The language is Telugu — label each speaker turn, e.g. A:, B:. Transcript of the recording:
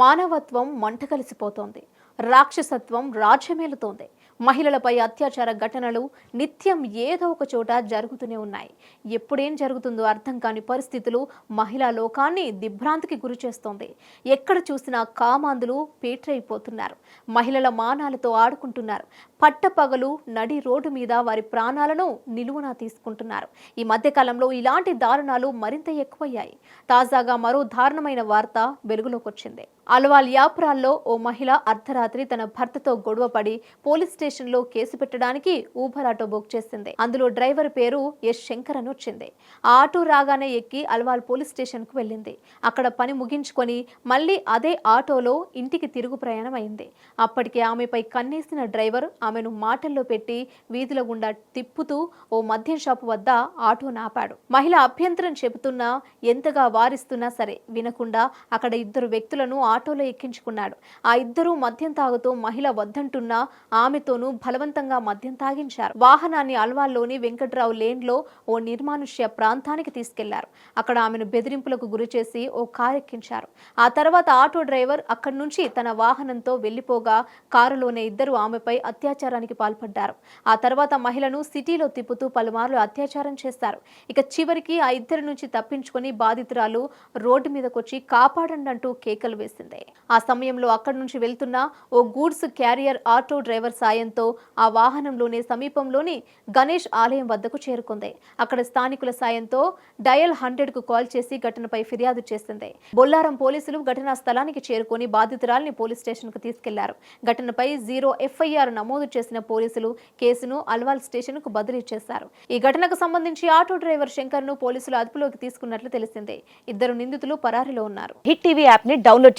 A: మానవత్వం మంట కలిసిపోతోంది రాక్షసత్వం రాజ్యమేలుతోంది. మహిళలపై అత్యాచార ఘటనలు నిత్యం ఏదో ఒక చోట జరుగుతూనే ఉన్నాయి. ఎప్పుడేం జరుగుతుందో అర్థం కాని పరిస్థితులు మహిళా లోకాన్ని దిభ్రాంతికి గురి చేస్తోంది. ఎక్కడ చూసినా కామాందులు పేట్రైపోతున్నారు. మహిళల మానాలతో ఆడుకుంటున్నారు. పట్టపగలు నడి రోడ్డు మీద వారి ప్రాణాలను నిలువునా తీసుకుంటున్నారు. ఈ మధ్యకాలంలో ఇలాంటి దారుణాలు మరింత ఎక్కువయ్యాయి. తాజాగా మరో దారుణమైన వార్త వెలుగులోకి వచ్చింది అలవాల్ యాప్రాల్లో ఓ మహిళ అర్ధరాత్రి తన భర్తతో గొడవపడి పోలీస్ స్టేషన్లో కేసు పెట్టడానికి ఊబర్ ఆటో బుక్ చేసింది. అందులో డ్రైవర్ పేరు ఎస్ శంకర్ అని వచ్చింది. ఆ ఆటో రాగానే ఎక్కి అలవాల్ పోలీస్ స్టేషన్కు వెళ్ళింది. అక్కడ పని ముగించుకొని మళ్ళీ అదే ఆటోలో ఇంటికి తిరుగు ప్రయాణం అయింది. అప్పటికే ఆమెపై కన్నేసిన డ్రైవర్ ఆమెను మాటల్లో పెట్టి వీధుల గుండా తిప్పుతూ ఓ మద్యం షాపు వద్ద ఆటో నాపాడు. మహిళ అభ్యంతరం చెబుతున్నా ఎంతగా వారిస్తున్నా సరే వినకుండా అక్కడ ఇద్దరు వ్యక్తులను ఆటోలో ఎక్కించుకున్నాడు. ఆ ఇద్దరూ మద్యం తాగుతూ మహిళ వద్దంటున్నా ఆమెతోనూ బలవంతంగా మద్యం తాగించారు. వాహనాన్ని అల్వాల్లోని వెంకట్రావు లేన్లో ఓ నిర్మానుష్య ప్రాంతానికి తీసుకెళ్ళారు. అక్కడ ఆమెను బెదిరింపులకు గురి చేసి ఓ కారు ఎక్కించారు. ఆ తర్వాత ఆటో డ్రైవర్ అక్కడి నుంచి తన వాహనంతో వెళ్ళిపోగా కారులోనే ఇద్దరు ఆమెపై అత్యాచారానికి పాల్పడ్డారు. ఆ తర్వాత మహిళను సిటీలో తిప్పుతూ పలుమార్లు అత్యాచారం చేశారు. ఇక చివరికి ఆ ఇద్దరి నుంచి తప్పించుకొని బాధితురాలు రోడ్డు మీదకొచ్చి కాపాడండి అంటూ కేకలు వేసింది. ఆ సమయంలో అక్కడి నుంచి వెళ్తున్న ఓ గూడ్స్ క్యారియర్ ఆటో డ్రైవర్ సాయంతో ఆ వాహనంలోనే సమీపంలోని గణేష్ ఆలయం వద్దకు చేరుకుంది. అక్కడ స్థానికుల సాయంతో డయల్ హండ్రెడ్కు కాల్ చేసి ఘటనపై ఫిర్యాదు చేసింది బొల్లారం పోలీసులు ఘటనా స్థలానికి చేరుకొని బాధితురాలిని పోలీస్ స్టేషన్కు తీసుకెళ్ళారు. ఘటనపై జీరో ఎఫ్ఐఆర్ నమోదు చేసిన పోలీసులు కేసును అల్వాల్ స్టేషన్కు బదిలీ చేశారు. ఈ ఘటనకు సంబంధించి ఆటో డ్రైవర్ శంకర్ను పోలీసులు అదుపులోకి తీసుకున్నట్లు తెలిసిందే. ఇద్దరు నిందితులు పరారిలో ఉన్నారు.
B: హిట్ టీవీ యాప్ని డౌన్లోడ్